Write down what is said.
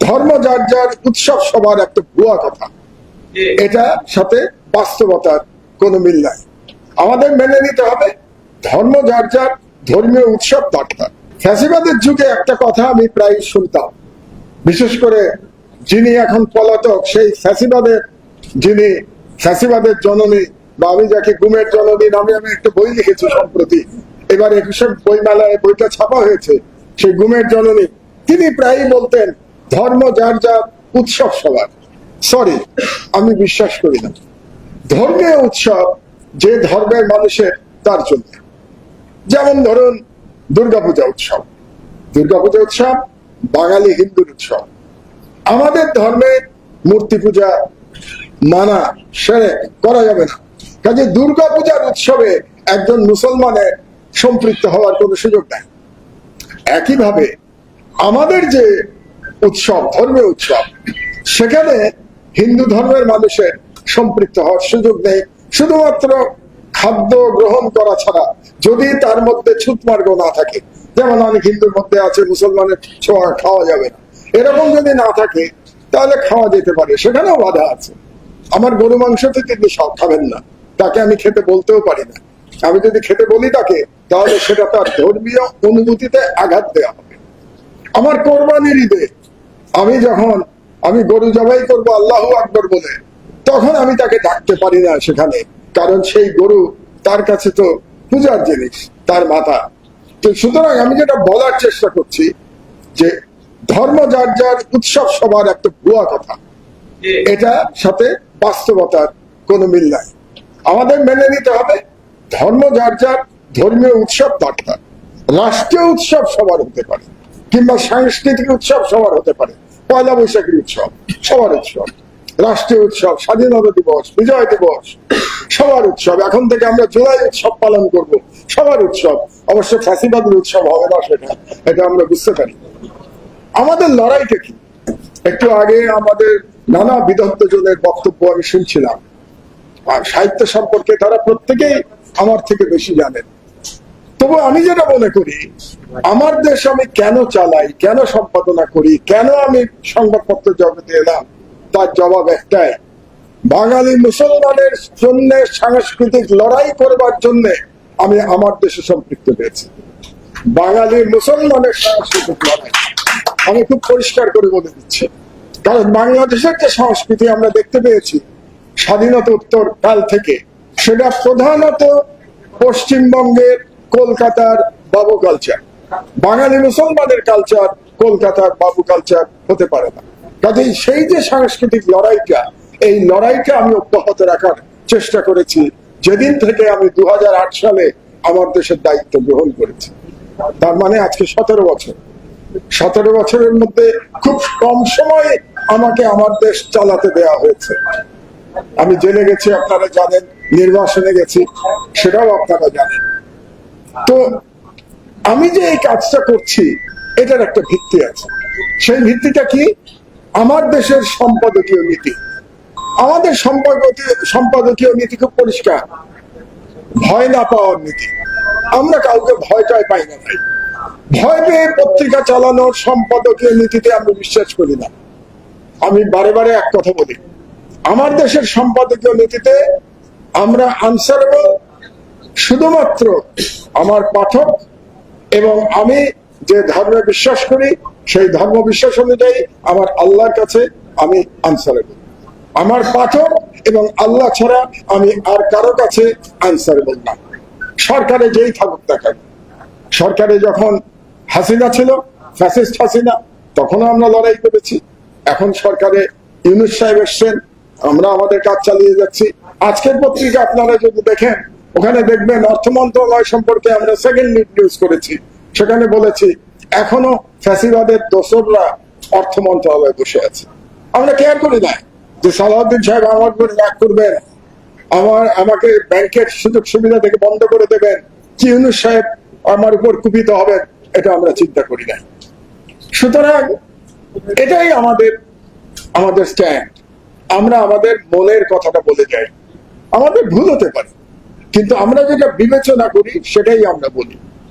ধর্ম যার যার উৎসব সবার একটা ভুয়া কথা। এটা সাথে বাস্তবতার কোনো মিল নাই। আমাদের মেনে নিতে হবে ধর্ম যার যার ধর্মীয় উৎসব দরকার। ফ্যাসিবাদের যুগে একটা কথা আমি প্রায় শুনতাম বিশেষ করে যিনি এখন পলাতক সেই ফ্যাসিবাদের যিনি ফ্যাসিবাদের জননী বা আমি যাকে গুমের জননী নামে আমি একটা বই লিখেছি সম্প্রতি এবার একুশে বইমেলায় বইটা ছাপা হয়েছে সেই গুমের জননী তিনি প্রায়ই বলতেন ধর্ম যার যার উৎসব সবার। সরি আমি বিশ্বাস করি না। ধর্মীয় উৎসব যে ধর্মের মানুষের তার জন্য। যেমন ধরুন দুর্গাপূজা উৎসব। দুর্গাপূজা উৎসব বাঙালি হিন্দুর উৎসব। আমাদের ধর্মে মূর্তি পূজা মানা সেরে করা যাবে না। কাজে দুর্গাপূজার উৎসবে একজন মুসলমানের সম্পৃক্ত হওয়ার কোনো সুযোগ নাই। একইভাবে আমাদের যে উৎসব, ধর্মীয় উৎসব। সেখানে হিন্দু ধর্মের মানুষের সম্পৃক্ত হওয়ার সুযোগ নেই। শুধুমাত্র খাদ্য গ্রহণ করা ছাড়া যদি তার মধ্যে ছুতমার্গ না থাকে, যেমন অনেক হিন্দুর মধ্যে আছে, মুসলমানের ছোঁয়া খাওয়া যাবে না। এরকম যদি না থাকে, তাহলে খাওয়া যেতে পারে। সেখানেও বাধা আছে। আমার গরু মাংস তো তিনি সব খাবেন না। তাকে আমি খেতে বলতেও পারি না। আমি যদি খেতে বলি তাকে, তাহলে সেটা তার ধর্মীয় অনুভূতিতে আঘাত দেওয়া হবে। আমার কোরবানির ঈদে আমি যখন আমি গরু জবাই করব আল্লাহ আকবর বলে তখন আমি তাকে ডাকতে পারি না সেখানে কারণ সেই গরু তার কাছে তো পূজার জিনিস তার মাথা। তো সুতরাং আমি যেটা বলার চেষ্টা করছি যে ধর্ম যার যার উৎসব সবার একটা ভুয়া কথা। এটা সাথে বাস্তবতার কোনো মিল নাই। আমাদের মেনে নিতে হবে ধর্ম যার যার ধর্মীয় উৎসব দরকার। রাষ্ট্রীয় উৎসব সবার হতে পারে কিংবা সাংস্কৃতিক উৎসব সবার হতে পারে। পয়লা বৈশাখী উৎসব, সবার উৎসব, রাষ্ট্রীয় উৎসব, স্বাধীনতা দিবস, বিজয় দিবস, সবার উৎসব। এখন থেকে আমরা জুলাই উৎসব পালন করব, সবার উৎসব। অবশ্য ফ্যাসিবাদের উৎসব হবে না সেটা, এটা আমরা বুঝতে পারি। আমাদের লড়াইটা কি? একটু আগে আমাদের নানা বিদগ্ধ জনের বক্তব্য আমি শুনছিলাম। আর সাহিত্য সম্পর্কে তারা প্রত্যেকেই আমার থেকে বেশি জানেন। তবু আমি যেটা মনে করি, আমার দেশ আমি কেন চালাই, কেন সম্পাদনা করি, কেন আমি সংবাদপত্র জগতে এলাম, তার জবাব একটাই। বাঙালি মুসলমানের জন্য সাংস্কৃতিক লড়াই করবার জন্য আমি আমার দেশে সম্পৃক্ত হয়েছি। বাঙালি মুসলমানের সাংস্কৃতিক লড়াই। আমি খুব পরিষ্কার করে বলে দিচ্ছি। কারণ বাংলাদেশের যে সংস্কৃতি আমরা দেখতে পেয়েছি, স্বাধীনতা উত্তর কাল থেকে, সেটা প্রধানত পশ্চিমবঙ্গের কলকাতার বাবু কালচার বাঙালি মুসলমানের কালচার কলকাতার বাবু কালচার হতে পারে না। কাজেই সেই যে সাংস্কৃতিক লড়াইটা, এই লড়াইটা আমি অব্যাহত রাখার চেষ্টা করেছি। যেদিন থেকে আমি দু হাজার আট সালে আমার দেশের দায়িত্ব গ্রহণ করেছি। তার মানে আজকে সতেরো বছর। সতেরো বছরের মধ্যে খুব কম সময়ে আমাকে আমার দেশ চালাতে দেওয়া হয়েছে। আমি জেলে গেছি, আপনারা জানেন। নির্বাসনে গেছি, সেটাও আপনারা জানেন। তো আমি যে এই কাজটা করছি, এটার একটা ভিত্তি আছে। সেই ভিত্তিটা কি? আমার দেশের সম্পাদকীয় নীতি। আমাদের সম্পাদকীয় সম্পাদকীয় নীতি খুব পরিষ্কার। ভয় না পাওয়ার নীতি। আমরা কাউকে ভয়টাই পাই না ভাই। ভয় পেয়ে পত্রিকা চালানোর সম্পাদকীয় নীতিতে আমি বিশ্বাস করি না। আমি বারে বারে এক কথা বলি। আমার দেশের সম্পাদকীয় নীতিতে আমরা আনসারেবল শুধুমাত্র আমার পাঠক এবং আমি যে ধর্মে বিশ্বাস করি, সেই ধর্ম বিশ্বাস অনুযায়ী আমার আল্লাহর কাছে আমি আনসারেবল আমার পাঠক এবং আল্লাহ ছাড়া আমি আর কারও কাছে আনসারেবল না। সরকারে যেই থাকুক না কেন। সরকারে যখন হাসিনা ছিল ফ্যাসিস্ট হাসিনা, তখনও আমরা লড়াই করেছি। এখন সরকারে ইউনুস সাহেব এসছেন, আমরা আমাদের কাজ চালিয়ে যাচ্ছি। আজকের পত্রিকা আপনারা যদি দেখেন ওখানে দেখবেন অর্থ মন্ত্রণালয় সম্পর্কে আমরা সেকেন্ড লিড নিউজ করেছি। সেখানে বলেছি, এখনও ফ্যাসিবাদের দোসররা অর্থ মন্ত্রণালয়ে বসে আছে। আমরা কেয়ার করি না। যে সালাউদ্দিন সাহেব আমার উপর রাগ করবেন, আমার, আমাকে ব্যাংকের সুযোগ সুবিধা থেকে বন্ধ করে দেবেন কি সাহেব আমার উপর কুপিত হবেন, এটা আমরা চিন্তা করি না। সুতরাং এটাই আমাদের আমাদের স্ট্যান্ড আমরা আমাদের মনের কথাটা বলে যাই। আমাদের ভুল হতে পারে। কিন্তু আমরা যেটা বিবেচনা করি সেটাই আমরা বলি।